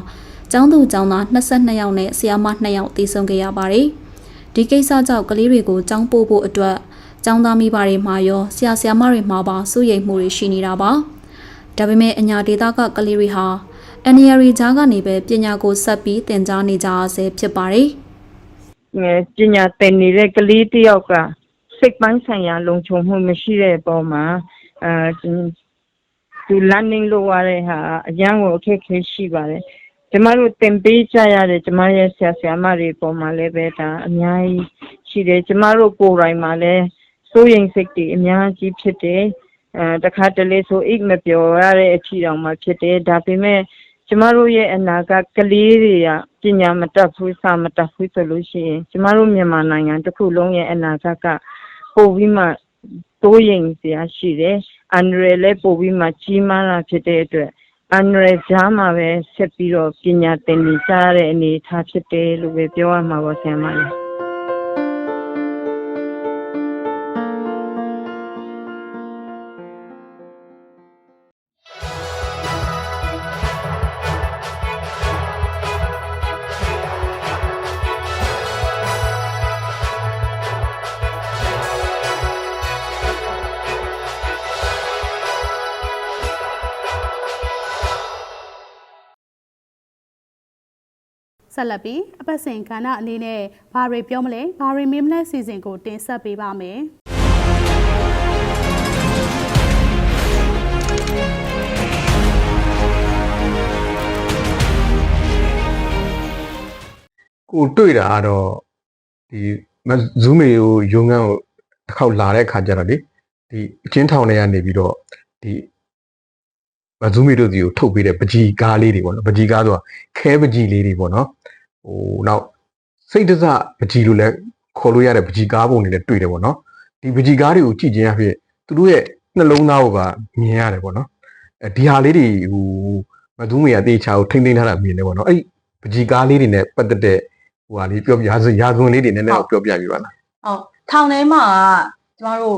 ကျောင်းသူကျောင်းသား22ယောက်နဲ့ဆရာမ2ယောက်သေဆုံးခဲ့ရပါတယ်။ဒီကိစ္စကြောင့်ကလေးတွေကိုကျောင်းပို့ဖို့အတွက် ကျောင်းသားမိဘတွေမှာရောဆရာဆရာမတွေမှာပါစိုးရိမ်မှုတွေရှိနေတာပါ။ဒါပေမဲ့အညာဒေတာကကလေးတွေဟာအန်ရီရီဂျားကနေပဲပညာကိုဆက်ပြီးသင်ကြားနေကြဆဲဖြစ်ပါတယ်။ငယ်ပညာသင်နေတဲ့ကလေးတစ်ယောက်ကစိတ်ပိုင်းဆိုင်ရာလုံခြုံမှုမရှိတဲ့အပေါ်မှာအဲဒီသူ learning လုပ်ရတဲ့ဟာအရန်ကိုအခက်အခဲရှိပါတယ်ကျမတို့သင်ပေးကြရတဲ့ကျမရဲ့ဆရာဆရာမတွေအပေါ်မှာလည်းပဲဒါအများကြီးရှိတယ်ကျမတို့ကိုယ်တိုင်မှာလည်း စိုးရိမ်စိတ်တွေအများကြီးဖြစ်တယ်အဲတခါတလေဆိုအိတ်မပြောရတဲ့အထီတောင်မှဖြစ်တယ်ဒါပေမဲ့ကျမတို့ရဲ့အနာကကလေးတွေကပညာမတတ်ဘူးစာမတတ်ဘူးဆိုလို့ရှိရင်ကျမတို့မြန်မာနိုင်ငံတစ်ခုလုံးရဲ့အနာဂတ်ကပိုပြီးမှတိုးရင်စရာရှိတယ်အန်ရယ်လည်းပိုပြီးမှကြီးမားတာဖြစ်တဲ့အတွက်အန်ရယ်ကြားမှာပဲဆက်ပြီးတော့ပညာသင်နေကြရတဲ့အနေအထားဖြစ်တယ်လို့ပဲပြောရမှာပါဆရာမလေး ဆက်လက်ပြီးအပတ်စဉ်ကဏ္ဍအနေနဲ့ဘာတွေပြောမလဲဘာတွေမေးမလဲစီစဉ်ကိုတင်ဆက်ပေးပါမယ်။ကိုတွေ့တာကတော့ဒီဇူးမေကိုယုံငန်းကိုတစ်ခေါက်လာတဲ့ခါကျတော့လေဒီအချင်းထောင်တွေကနေပြီးတော့ဒီ မဇူးမေတို့စီကိုထုတ်ပေးတဲ့ပကြီကားလေးတွေပေါ့နော်ပကြီကားဆိုတာခဲပကြီလေးတွေပေါ့နော်ဟိုနောက်စိတ်တစပကြီးလို့လည်းခေါ်လို့ရတဲ့ပကြီးကားပုံတွေလည်းတွေ့တယ်ပေါ့နော်ဒီပကြီးကားတွေကိုကြည့်ခြင်းအဖြစ်သူတို့ရဲ့နှလုံးသားကိုပါမြင်ရတယ်ပေါ့နော်အဲဒီဟာလေးတွေဟိုမသူမေကတေချာကိုထိမ့်သိမ်းထားတာမြင်တယ်ပေါ့နော်အဲ့ပကြီးကားလေးတွေနဲ့ပတ်သက်တဲ့ဟိုဟာလေးပြောပြရာဇရာဇဝင်လေးတွေနည်းနည်းပြောပြပြပါလားဟုတ်ထောင်ထဲမှာကျမတို့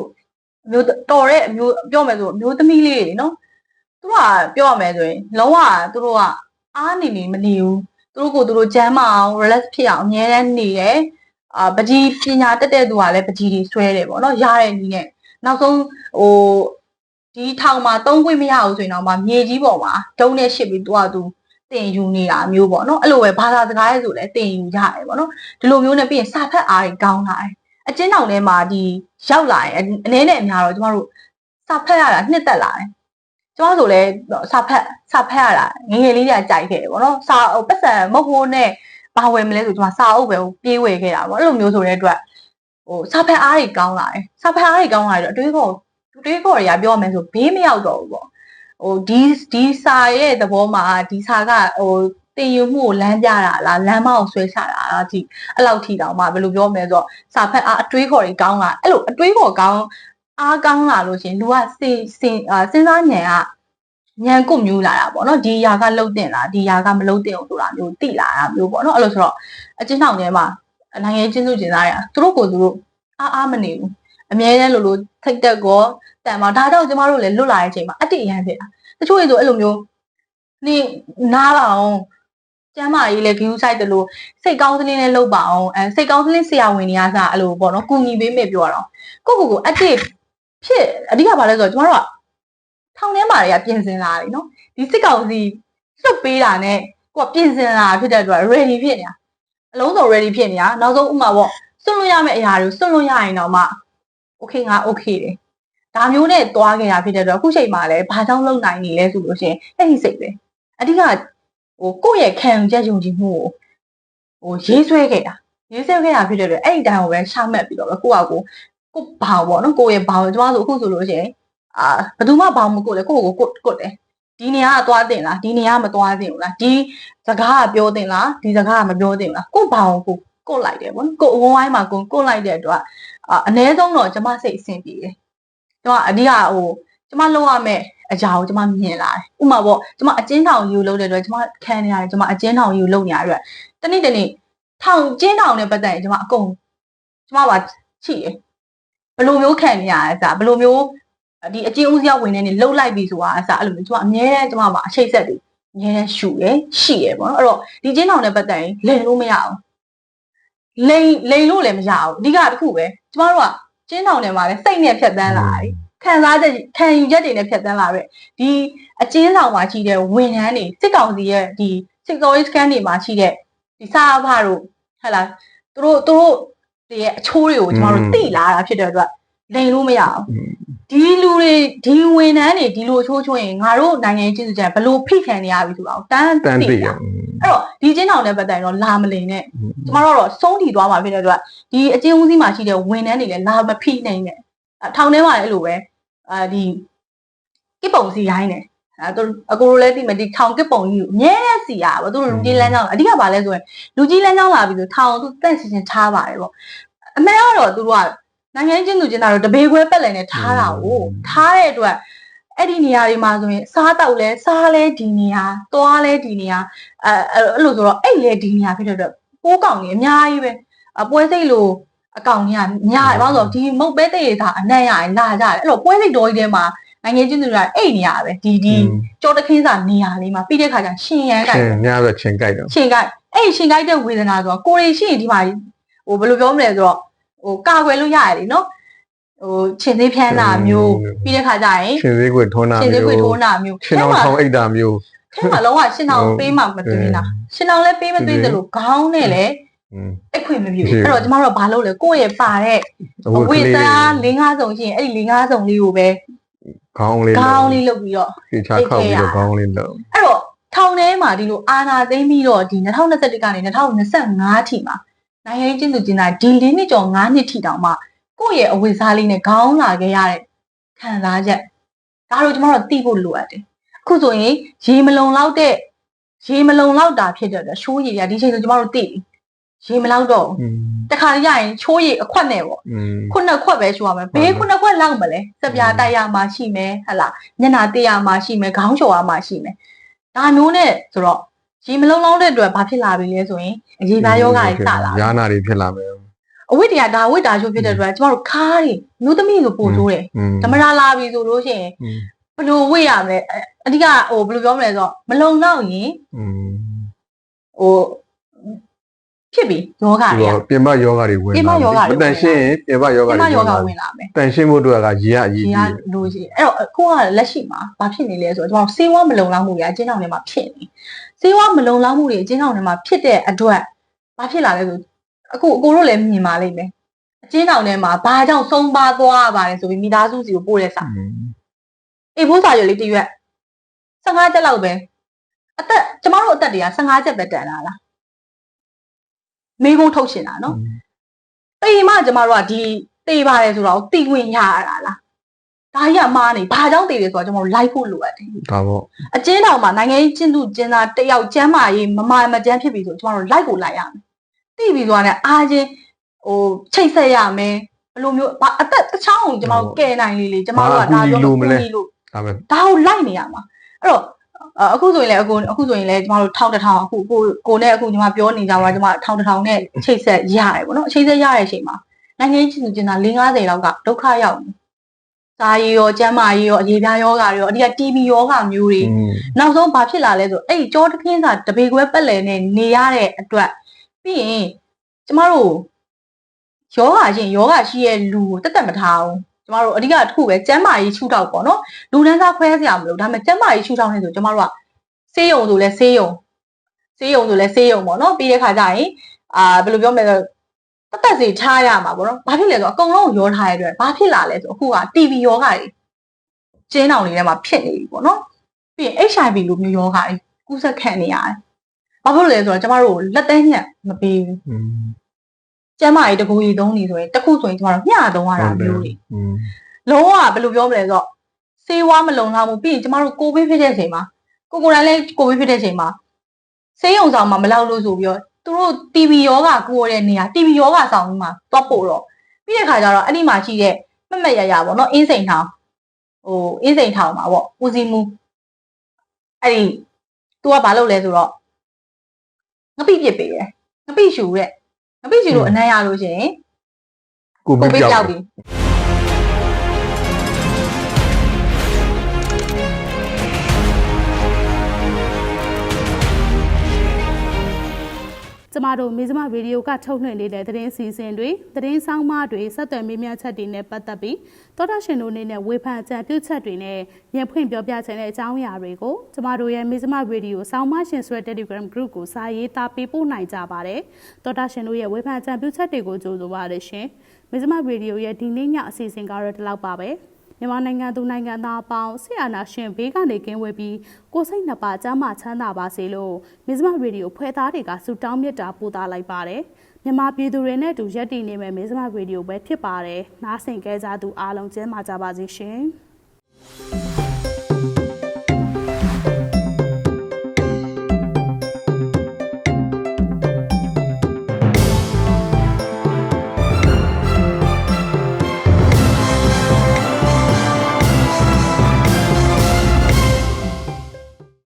အမျိုးတော်တဲ့အမျိုးပြောမယ်ဆိုအမျိုးသမီးလေးတွေနော် သူတို့ကပြောရမယ်ဆိုရင်လုံးဝသူတို့ကအားနေနေမနေဘူးသူတို့ကိုသူတို့ကျမ်းမအောင် relax ဖြစ်အောင်အများတန်းနေတယ်အာပကြီးပညာတက်တဲ့သူကလည်းပကြီးတွေဆွဲတယ်ပေါ့နော်ရတဲ့နည်းနဲ့နောက်ဆုံးဟိုဒီထောင်မှာသုံးခွင့်မရဘူးဆိုရင်တော့မှမြေကြီးပေါ်မှာတုံးနဲ့ရှစ်ပြီးသူကသူတင်ယူနေတာမျိုးပေါ့နော်အဲ့လိုပဲဘာသာစကားရဲ့ဆိုလည်းတင်ယူရတယ်ပေါ့နော်ဒီလိုမျိုးနဲ့ပြီးရင်စာဖတ်အားတွေကောင်းလာတယ်အကျဉ်းထောင်ထဲမှာဒီရောက်လာရင်အနည်းနဲ့အများတော့ကျမတို့စာဖတ်ရတာနှစ်သက်လာတယ် ကျမဆိုလဲစာဖတ်စာဖတ်ရတာငယ်ငယ်လေးတည်းကြိုက်ခဲ့တယ်ဗောနော်စာဟိုပတ်စံမဟုတ်နဲ့ဘာဝယ်မလဲဆိုကျမစာအုပ်ပဲပြေးဝယ်ခဲ့တာဗောအဲ့လိုမျိုးဆိုတဲ့အတွက်ဟိုစာဖတ်အားတွေကောင်းလာတယ်စာဖတ်အားတွေကောင်းလာတယ်အတွေးခေါ်အတွေးခေါ်တွေကပြောရမယ်ဆိုဘေးမရောက်တော့ဘူးဗောဟိုဒီဒီစာရဲ့သဘောမှာဒီစာကဟိုတင်ယူမှုကိုလမ်းပြတာလားလမ်းမကိုဆွဲချတာလားကြည့်အဲ့လောက်ထိတောင်မှဘယ်လိုပြောမလဲဆိုတော့စာဖတ်အားအတွေးခေါ်တွေကောင်းလာအဲ့လိုအတွေးခေါ်ကောင်း အားကောင်းလာလို့ရှရင်လူကစင်စင်အာစဉ်းစားဉာဏ်ကဉာဏ်ကုတ်မျိုးလာတာပေါ့နော်ဒီຢာကလှုပ်တင်လားဒီຢာကမလှုပ်တင်ဘူးဆိုတာမျိုးတိလာတာမျိုးပေါ့နော်အဲ့လိုဆိုတော့အချင်းတောင်ထဲမှာနိုင်ငံရေးချင်းစုကျင်သားတွေကသူတို့ကိုယ်သူတို့အားအားမနေဘူးအမြဲတမ်းလိုလိုထိတ်တက်ကောတန်မှာဒါတော့ကျမတို့လည်းလွတ်လာတဲ့အချိန်မှာအတ္တိအရန်ဖြစ်တာတချို့ရေဆိုအဲ့လိုမျိုးနေနားပါအောင်ကျမ်းမာရေးလည်းဂယူးဆိုင်တယ်လို့စိတ်ကောင်းစလင်းလည်းလုပ်ပါအောင်အဲစိတ်ကောင်းစလင်းဆရာဝန်တွေကစားအဲ့လိုပေါ့နော်ကုညီပေးမယ်ပြောတော့ကိုကိုကို active ဖြစ်အဓိကဘာလဲဆိုတော့ကျမတို့ကထောင်ထဲမှာတွေကပြင်ဆင်လာတယ်နော်ဒီစစ်ကောင်စီလွတ်ပေးတာနဲ့ကိုကပြင်ဆင်လာဖြစ်တဲ့အတွက် ready ဖြစ်နေတာအလုံးစုံ ready ဖြစ်နေတာနောက်ဆုံးဥမာပေါ့စွန့်လို့ရမယ့်အရာတွေကိုစွန့်လို့ရရင်တော့မှ okay ငါ okay တယ်ဒါမျိုးနဲ့သွားခဲ့တာဖြစ်တဲ့အတွက်အခုချိန်မှာလည်းဘာကြောင့်လုံနိုင်နေလဲဆိုလို့ရှိရင်အဲ့ဒီစိတ်ပဲအဓိကဟိုကိုယ့်ရဲ့ခံယူချက်ယုံကြည်မှုကိုဟိုရေးဆွဲခဲ့တာရေးဆွဲခဲ့တာဖြစ်တဲ့အတွက်အဲ့ဒီတိုင်းကိုပဲရှာမှတ်ပြီးတော့ပဲကိုယ့်ဟာကို ကိုဘာပေါ့နော်ကိုယ့်ရဲ့ဘာကိုကျမတို့အခုဆိုလို့ရှိရင်အာဘယ်သူမှဘာမှမကိုလဲကိုယ့်ကိုကိုကိုတယ်ဒီနေရာကသွားတင်လားဒီနေရာကမသွားတင်ဘူးလားဒီစကားကပြောတင်လားဒီစကားကမပြောတင်ဘူးလားကိုဘာကိုကိုကိုလိုက်တယ်ပေါ့နော်ကိုအဝန်းဝိုင်းမှာကိုကိုလိုက်တဲ့အတွက်အာအ ਨੇ ဆုံးတော့ကျမစိတ်အဆင်ပြေတယ်ကျမအဓိကဟိုကျမလုပ်ရမယ့်အရာကိုကျမမြင်လာတယ်ဥမာပေါ့ကျမအကျဉ်းထောင်ယူလုပ်တဲ့အတွက်ကျမခံနေရတယ်ကျမအကျဉ်းထောင်ယူလုပ်နေရတဲ့အတွက်တနေ့တနေ့ထောင်ကျင်းထောင်နဲ့ပတ်သက်ရင်ကျမအကုန်ကျမပါချိတယ် ဘယ်လိုမျိုးခံနေရလဲဆိုတာဘယ်လိုမျိုးဒီအကျဉ်းဦးစီးဝင်နေနေလှုပ်လိုက်ပြီဆိုတာအစားအဲ့လိုမျိုးကျမအမြဲတမ်းကျမပါအချိတ်ဆက်တယ်အမြဲတမ်းရှူရယ်ရှိရယ်ပေါ့နော်အဲ့တော့ဒီကျင်းထောင်နဲ့ပတ်သက်ရင်လိန်လို့မရအောင်လိန်လိန်လို့လည်းမရအောင်အဓိကတစ်ခုပဲကျမတို့ကကျင်းထောင်ထဲမှာလည်းစိတ်နဲ့ဖြတ်တန်းလာတယ်ခံစားချက်ခံယူချက်တွေနဲ့ဖြတ်တန်းလာပဲဒီအကျဉ်းဆောင်မှာရှိတဲ့ဝန်ထမ်းတွေစစ်ကောင်စီရဲ့ဒီစစ်ကောင်ရေးစကန်တွေမှာရှိတဲ့ဒီစာအဖတို့ဟဲ့လားသူတို့သူတို့တွေ ရဲ့အချိုးတွေကိုကျမတို့သိလာတာဖြစ်တဲ့အတွက်လိန်လို့မရအောင်ဒီလူတွေဒီဝန်ထမ်းတွေဒီလိုအချိုးချိုးရင်ငါတို့နိုင်ငံရေးကျေးဇူးကြဘလို့ဖိခံနေရပြီဆိုတော့တန်းတန်သိသိရတာအဲ့တော့ဒီကျင်းတောင်နဲ့ပတ်သက်ရင်တော့လာမလင်နဲ့ကျမတို့ကတော့စုံးထီသွားမှာဖြစ်တဲ့အတွက်ဒီအကျဉ်းဦးစီးမှာရှိတဲ့ဝန်ထမ်းတွေလည်းလာမဖိနိုင်နဲ့အထောင်ထဲမှာလည်းအဲ့လိုပဲအာဒီကိပုံစီရိုင်းတယ် အဲသူအကိုလိုလည်းသိမယ်ဒီထောင်ကိပုံကြီးကိုအမြဲတမ်းစီရပါသူတို့လူကြီးလမ်းကြောင်းအဓိကဘာလဲဆိုရင်လူကြီးလမ်းကြောင်းလာပြီဆိုထောင်သူတန့်စင်စင်ထားပါတယ်ပေါ့အမှန်ကတော့သူတို့ကနိုင်ငံချင်းသူချင်းတာတော့တပေခွဲပက်လည်နဲ့ထားတာကိုထားတဲ့အတွက်အဲ့ဒီနေရာတွေမှာဆိုရင်စားတောက်လဲစားလဲဒီနေရာသွားလဲဒီနေရာအဲအဲ့လိုဆိုတော့အဲ့လေဒီနေရာဖြစ်တဲ့အတွက်ပိုးကောင်ကြီးအများကြီးပဲအပွဲစိတ်လိုအကောင်ကြီးကများတယ်ဘာလို့ဆိုတော့ဒီမုတ်ပဲတဲ့ရတာအနံ့ရရင်လာကြတယ်အဲ့တော့ပွဲစိတ်တော်ကြီးထဲမှာ နိုင်ငံချင်းတွေကအဲ့နေရာပဲဒီဒီကြောတခင်းစာနေရာလေးမှာပြီးတဲ့ခါကျရှင်ရန်ကိုချက်င်များဆိုချင်းကြိုက်တော့ရှင်ကိုက်အဲ့ရှင်ကိုက်တဲ့ဝေဒနာဆိုတော့ကိုရီရှိရင်ဒီမှာဟိုဘယ်လိုပြောမလဲဆိုတော့ဟိုကာကွယ်လို့ရတယ်လीနော်ဟိုခြေသေးဖြန်းတာမျိုးပြီးတဲ့ခါကျရင်ရှင်သေးခွေထုံးတာခြေသေးမျိုးခွေထိုးတာမျိုးရှင်အောင်ထောင်အိတ်တာမျိုးထဲမှာလုံးဝရှင်အောင်ပေးမှမသွင်းတာရှင်အောင်လည်းပေးမသွင်းတယ်လို့ခေါင်းနဲ့လည်းอืมအခွင့်မပြုဖြစ်ဘူးအဲ့တော့ကျမတို့ကဘာလုပ်လဲကိုယ့်ရဲ့ပါတဲ့အဝတ်ဝကေလေးသား၄၅စုံရှိရင်အဲ့ဒီ၄၅စုံလေးကိုပဲ ခေါင်းလေးခေါင်းလေးလုပ်ပြီးတော့ဖြေချခောက်ပြီးတော့ခေါင်းလေးလုံးအဲ့တော့ထောင်ထဲမှာဒီလိုအာဏာသိမ်းပြီးတော့ဒီ2021ကနေ2025ထိမှာနိုင်ငံရေးကျင်းသူကျင်းတာဒီ၄နှစ်ကျော်၅နှစ်ထိတောင်မှကိုယ့်ရဲ့အဝတ်စားလေးနဲ့ခေါင်းလာခဲ့ရတဲ့ခံစားချက်ဒါတို့ကျမတို့သိဖို့လိုအပ်တယ်အခုဆိုရင်ရေမလုံလောက်တဲ့ရေမလုံလောက်တာဖြစ်တဲ့အတွက်ရှိုးရည်ကဒီချိန်ဆိုကျမတို့သိပြီ ရေမလောက်တော့ဘူးတခါရရင်ချိုးရည်အခွက်နဲ့ပေါ့ခုနှစ်ခွက်ပဲချိုးရမယ်ဘေးခုနှစ်ခွက်လောက်မလဲစပြာတိုက်ရမှရှိမယ်ဟဟလားညနာတက်ရမှရှိမယ်ခေါင်းချော်ရမှရှိမယ်ဒါမျိုးနဲ့ဆိုတော့ရေမလုံလောက်တဲ့အတွက်ဘာဖြစ်လာပြီလဲဆိုရင်အရေပါယောဂကြီးစလာရာနာတွေဖြစ်လာမယ်အဝိတ္တရာဒါဝိတ္တာချိုးဖြစ်တဲ့အတွက်ကျမတို့ခါးတွေမျိုးသမီးလိုပို့တိုးတယ်ဓမရာလာပြီဆိုလို့ရှိရင်ဘယ်လိုဝိရမလဲအဓိကဟိုဘယ်လိုပြောမလဲဆိုတော့မလုံလောက်ရင်ဟို ဖြစ်ပြီယောဂဒီတွေကတော့ပြင်ပယောဂတွေဝင်ပြင်ပယောဂတွေဝင်လာမတန်ရှင်းရင်ပြင်ပယောဂဒီတွေမှာယောဂလာဝင်လာမယ်တန်ရှင်းဖို့အတွက်ကရေကအရေးဒီကြီးကတယ်လိုရှိအဲ့တော့အခုကလက်ရှိမှာဘာဖြစ်နေလဲဆိုတော့ကျွန်တော်ဆေးဝါးမလုံလောက်မှုတွေအကျဉ်းထောင်ထဲမှာဖြစ်နေဆေးဝါးမလုံလောက်မှုတွေအကျဉ်းထောင်ထဲမှာဖြစ်တဲ့အတွက်ဘာဖြစ်လာလဲဆိုအခုအကိုတို့လည်းမြင်ပါလိမ့်မယ်အကျဉ်းထောင်ထဲမှာဘာကြောင့်ဆုံးပါသွားရပါတယ်ဆိုပြီးမိသားစုစီကိုပို့တဲ့စာอืมအေးဖိုးစာရွက်လေးတစ်ရွက်15ချက်လောက်ပဲအသက်ကျမတို့အသက်တွေက15ချက်ပဲတန်လာလား မိကုန်းထုတ်ရှင်တာနော်တေးမှကျမတို့ကဒီတေးပါတယ်ဆိုတော့တီးဝင်ရရတာလားဒါကြီးကမားနေဘာကြောင့်တေးလဲဆိုတော့ကျမတို့လိုက်ဖို့လိုအပ်တယ်ဒါပေါ့အကျဉ်းထောင်မှာနိုင်ငံရေးကျင့်သူကျင်းသားတစ်ယောက်ကျမ်းမာရေးမမာမကျန်းဖြစ်ပြီဆိုကျမတို့လိုက်ကိုလိုက်ရမယ်တိပြီးသွားတဲ့အားချင်းဟိုချိတ်ဆက်ရမယ်ဘယ်လိုမျိုးဘာအသက်တစ်ချောင်းကိုကျမတို့ကယ်နိုင်လေလေကျမတို့ကဒါပြောလို့ကူညီလို့ဒါပဲဒါကိုလိုက်နေရမှာအဲ့တော့ အအခုဆိုရင်လည်းအခုအခုဆိုရင်လည်းကျမတို့ထောင်းတစ်ထောင်အခုကိုကိုနဲ့အခုညီမပြောနေကြပါကျမထောင်းတစ်ထောင်နဲ့ချိတ်ဆက်ရတယ်ပေါ့နော်ချိတ်ဆက်ရတဲ့အချိန်မှာနိုင်ငံရေးကျင့်သူကျင်းသား၄50လောက်ကဒုက္ခရောက်နေစာရေးရောကျမ်းမာရေးရောအရေးပြားယောဂါတွေရောအဓိက TB ယောဂါမျိုးတွေอืมနောက်ဆုံးဘာဖြစ်လာလဲဆိုအဲ့ဒီကြောတခင်းစာတပေခွဲပက်လည်နဲ့နေရတဲ့အတွက်ပြီးရင်ကျမတို့ယောဂရှင်ယောဂရှိရဲ့လူကိုတက်တက်မထားဘူး ကျမတို့အဓိကတစ်ခုပဲကျမ်းမာရေးရှုထောက်ပေါ့နော်လူတန်းစားခွဲစရာမလိုဒါပေမဲ့ကျမ်းမာရေးရှုထောက်နေဆိုကျမတို့ကဆေးရုံဆိုလဲဆေးရုံဆေးရုံဆိုလဲဆေးရုံပေါ့နော်ပြီးတဲ့ခါကျရင်အာဘယ်လိုပြောမလဲဆိုတက်တက်စီထားရမှာပေါ့နော်ဘာဖြစ်လဲဆိုတော့အကုန်လုံးကိုရောထားရတဲ့အတွက်ဘာဖြစ်လာလဲဆိုအခုက TB ယောဂတွေကျင်းအောင်လေးထဲမှာဖြစ်နေပြီပေါ့နော်ပြီးရင် HIV လိုမျိုးယောဂတွေကူးစက်ခံနေရတယ်။ဘာဖြစ်လို့လဲဆိုတော့ကျမတို့လက်သက်ညက်မပေးဘူးอืม။ ကျမကြီးတကူကြီးသုံးနေဆိုရင်တစ်ခုဆိုရင်ကျမတို့မျှသုံးရတာမျိုးတွေ อืม လုံးဝဘယ်လိုပြောမလဲဆိုတော့ဆေးဝါးမလုံလောက်ဘူးပြီးရင်ကျမတို့ကိုဗစ်ဖြစ်တဲ့အချိန်မှာကိုကိုယ်တိုင်လည်းကိုဗစ်ဖြစ်တဲ့အချိန်မှာဆေးရုံဆောင်မှာမလောက်လို့ဆိုပြီးတော့သူတို့ TB ယောဂကိုရတဲ့နေရာ TB ယောဂဆောင်ကြီးမှာသွားပို့တော့ပြီးတဲ့ခါကျတော့အဲ့ဒီမှာရှိတဲ့မက်မက်ရရပေါ့နော်အင်းစိန်ထောင်ဟိုအင်းစိန်ထောင်မှာပေါ့ဦးစီးမှုအဲ့ဒီ तू ကဘာလုပ်လဲဆိုတော့ငပိပြစ်ပေးတယ်ငပိရှူတဲ့ ငပိရှူလို့အနမ်းရလို့ရှရင်ကိုကိုဗစ်ဗစ်ကြောကြောက်က်ပြီပြီ ကျမတို့မေဇမဗီဒီယိုကထုတ်လွှင့်နေတဲ့သတင်းစီစဉ်တွေသတင်းဆောင်မတွေဆက်သွယ်မေးမြန်းချက်တွေနဲ့ပတ်သက်ပြီးသောတာရှင်တို့အနေနဲ့ဝေဖန်အကြံပြုချက်တွေနဲ့ညဖွင့်ပြောပြချင်တဲ့အကြောင်းအရာတွေကိုကျမတို့ရဲ့မေဇမဗီဒီယိုဆောင်းမရှင်ဆွဲ Telegram Group ကိုစာရေးသားပေးပို့နိုင်ကြပါတယ်သောတာရှင်တို့ရဲ့ဝေဖန်အကြံပြုချက်တွေကိုကြိုဆိုပါရရှင်မေဇမဗီဒီယိုရဲ့ဒီနေ့ညအစီအစဉ်ကတော့ဒီလောက်ပါပဲ မြန်မာနိုင်ငံသူနိုင်ငံသားအပေါင်းဆရာနာရှင်ဘေးကနေကင်းဝေးပြီးကိုယ်စိတ်နှစ်ပါးကျမ်းမာချမ်းသာပါစေလို့မစ္စမရေဒီယိုဖွဲ့သားတွေကဆုတောင်းမြတ်တာပို့သလိုက်ပါတယ်မြန်မာပြည်သူတွေနဲ့အတူရက်တည်နေမဲ့မစ္စမရေဒီယိုပဲဖြစ်ပါတယ်နားဆင်ကြကြသူအားလုံးကျမ်းမာကြပါစေရှင်